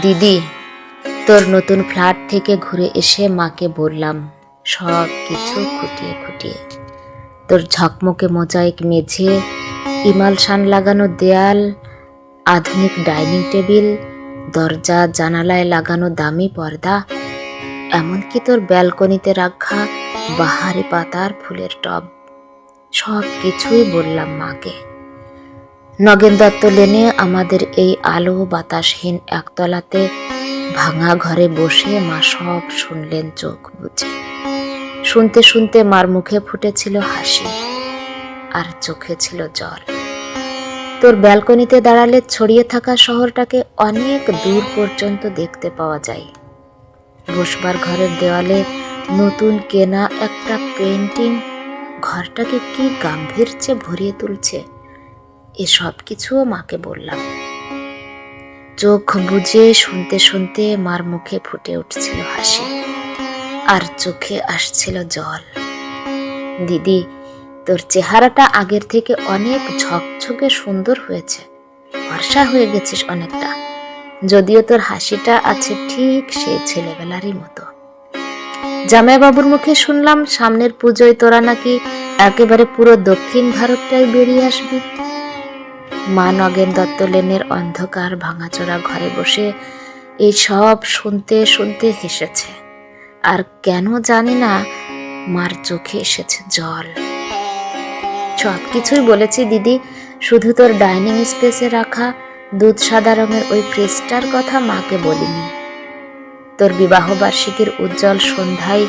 দিদি, তোর নতুন ফ্ল্যাট থেকে ঘুরে এসে মাকে বললাম, সব কিছু খুঁটিয়ে খুঁটিয়ে। তোর ঝকমকে মোজাইক মেঝে, ইমালশান লাগানো দেয়াল, আধুনিক ডাইনিং টেবিল, দরজা, জানালায় লাগানো দামি পর্দা, এমনকি তোর ব্যালকনিতে রাখা বাহারি পাতার ফুলের টব, সব কিছুই বললাম মাকে। নগেন দত্ত লেনে আমাদের এই আলো বাতাসহীন একতলাতে ভাঙা ঘরে বসে মা সব শুনলেন চোখ বুঝে শুনতে শুনতে মার মুখে ফুটেছিল হাসি আর চোখে ছিল জল। তোর ব্যালকনিতে দাঁড়ালে ছড়িয়ে থাকা শহরটাকে অনেক দূর পর্যন্ত দেখতে পাওয়া যায়। বসবার ঘরের দেওয়ালে নতুন কেনা একটা পেন্টিং ঘরটাকে কি গাম্ভীর্যে ভরিয়ে তুলছে? এসব কিছুও মাকে বললাম। চোখ বুঝে শুনতে শুনতে মার মুখে ফুটে উঠছিল হাসি, আর চোখে আসছিল জল। দিদি, তোর চেহারাটা আগের থেকে অনেক ঝকঝকে সুন্দর হয়েছে। ফর্সা হয়ে গেছিস অনেকটা। যদিও তোর হাসিটা আছে ঠিক সেই ছেলেবেলারই মতো। জামাইবাবুর মুখে শুনলাম সামনের পুজোয় তোরা নাকি একেবারে পুরো দক্ষিণ ভারতটাই বেরিয়ে আসবি। মা নগেন দত্ত লেনের অন্ধকার ভাঙাচোরা ঘরে বসে এই সব শুনতে শুনতে হেসেছে। আর কেন জানি না, মার চোখে এসেছে জল। সব কিছুই বলেছি, দিদি। শুধু তোর ডাইনিং স্পেসে রাখা দুধ সাদা রঙের ওই ফ্রিজটার কথা মাকে বলিনি। তোর বিবাহ বার্ষিকীর উজ্জ্বল সন্ধ্যায়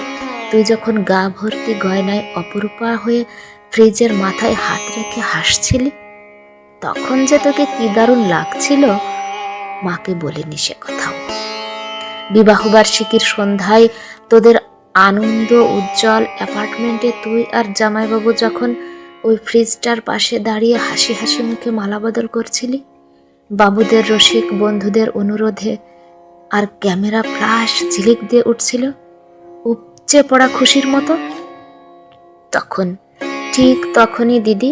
তুই যখন গা ভর্তি গয়নায় অপরূপা হয়ে ফ্রিজের মাথায় হাত রেখে হাসছিলি তখন যে তোকে কি দারুণ লাগছিল, মাকে বলিনি সে কথাও বিবাহ বার্ষিকীর সন্ধ্যায় তোদের আনন্দ উজ্জ্বল অ্যাপার্টমেন্টে তুই আর জামাইবাবু যখন ওই ফ্রিজটার পাশে দাঁড়িয়ে হাসি হাসি মুখে মালা বদল করছিলি, বাবুদের রসিক বন্ধুদের অনুরোধে আর ক্যামেরা ফ্লাশ ঝিলিক দিয়ে উঠছিল, উপচে পড়া খুশির মতো? তখন, ঠিক তখনই দিদি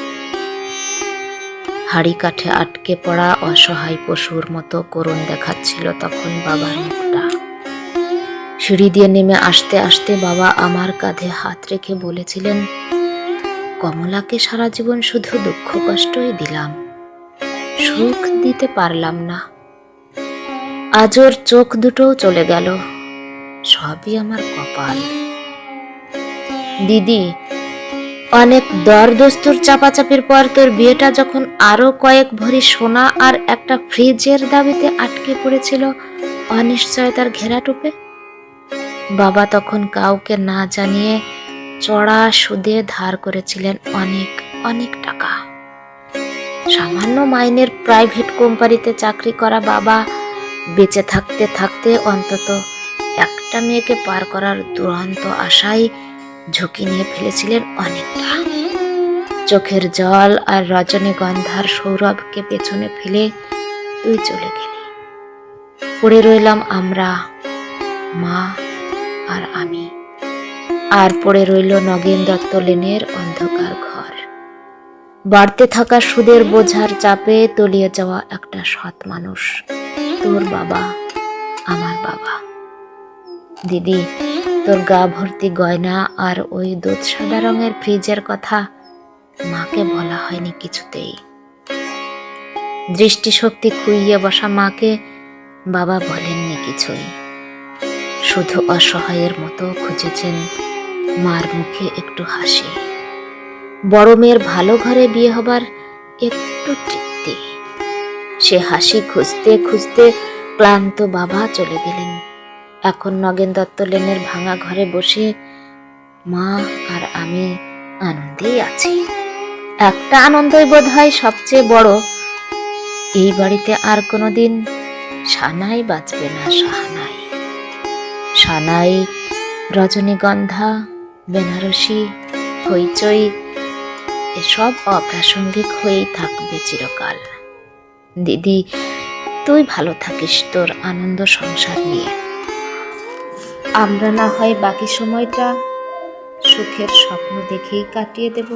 হাড়ি কাঠে আটকে পড়া অসহায় পশুর মতো করুণ দেখাচ্ছিল তখন বাবার মুখটা সিঁড়ি দিয়ে নেমে আসতে আসতে বাবা আমার কাঁধে হাত রেখে বলেছিলেন, কমলাকে সারা জীবন শুধু দুঃখ কষ্টই দিলাম। সুখ দিতে পারলাম না। আজ ওর চোখ দুটোও চলে গেল। সবই আমার কপাল। দিদি অনেক দর দস্তুর চাপাচাপির পর তোর বিয়েটা যখন আরও কয়েক ভরি সোনা আর একটা ফ্রিজের দাবিতে আটকে পড়েছিল অনিশ্চয়তার ঘেরাটুপে? বাবা তখন কাউকে না জানিয়ে চড়া সুদে ধার করেছিলেন অনেক অনেক টাকা। সামান্য মাইনের প্রাইভেট কোম্পানিতে চাকরি করা বাবা বেঁচে থাকতে থাকতে অন্তত একটা মেয়েকে পার করার দুরন্ত আশায় ঝুঁকি নিয়ে ফেলেছিলেন অনেকটা। চোখের জল আর রজনীগন্ধার সৌরভকে পেছনে ফেলে তুই চলে গেলি। পড়ে রইলাম আমরা, মা আর আমি। আর পড়ে রইল নগেন দত্ত লেনের অন্ধকার ঘর। বাড়তে থাকা সুদের বোঝার চাপে তলিয়ে যাওয়া একটা সৎ মানুষ। তোর বাবা, আমার বাবা। দিদি তোর গা ভর্তি গয়না আর ওই দুধ সাদা রঙের ফ্রিজের কথা মাকে বলা হয়নি কিছুতেই। দৃষ্টিশক্তি খুইয়ে বসা মাকে বাবা বলেননি কিছুই। শুধু অসহায়ের মতো খুঁজেছেন মার মুখে একটু হাসি। বড় মেয়ের ভালো ঘরে বিয়ে হবার একটু তৃপ্তি। সে হাসি খুঁজতে খুঁজতে ক্লান্ত বাবা চলে গেলেন। এখন নগেন দত্ত লেনের ভাঙা ঘরে বসে মা আর আমি আনন্দেই আছি। একটা আনন্দই বোধ হয় সবচেয়ে বড়। এই বাড়িতে আর কোনোদিন সানাই বাঁচবে না সাহানাই সানাই, রজনীগন্ধা, বেনারসি, হইচই, এসব অপ্রাসঙ্গিক হয়েই থাকবে চিরকাল। দিদি, তুই ভালো থাকিস তোর আনন্দ সংসার নিয়ে। আমরা না হয় বাকি সময়টা সুখের স্বপ্ন দেখেই কাটিয়ে দেব।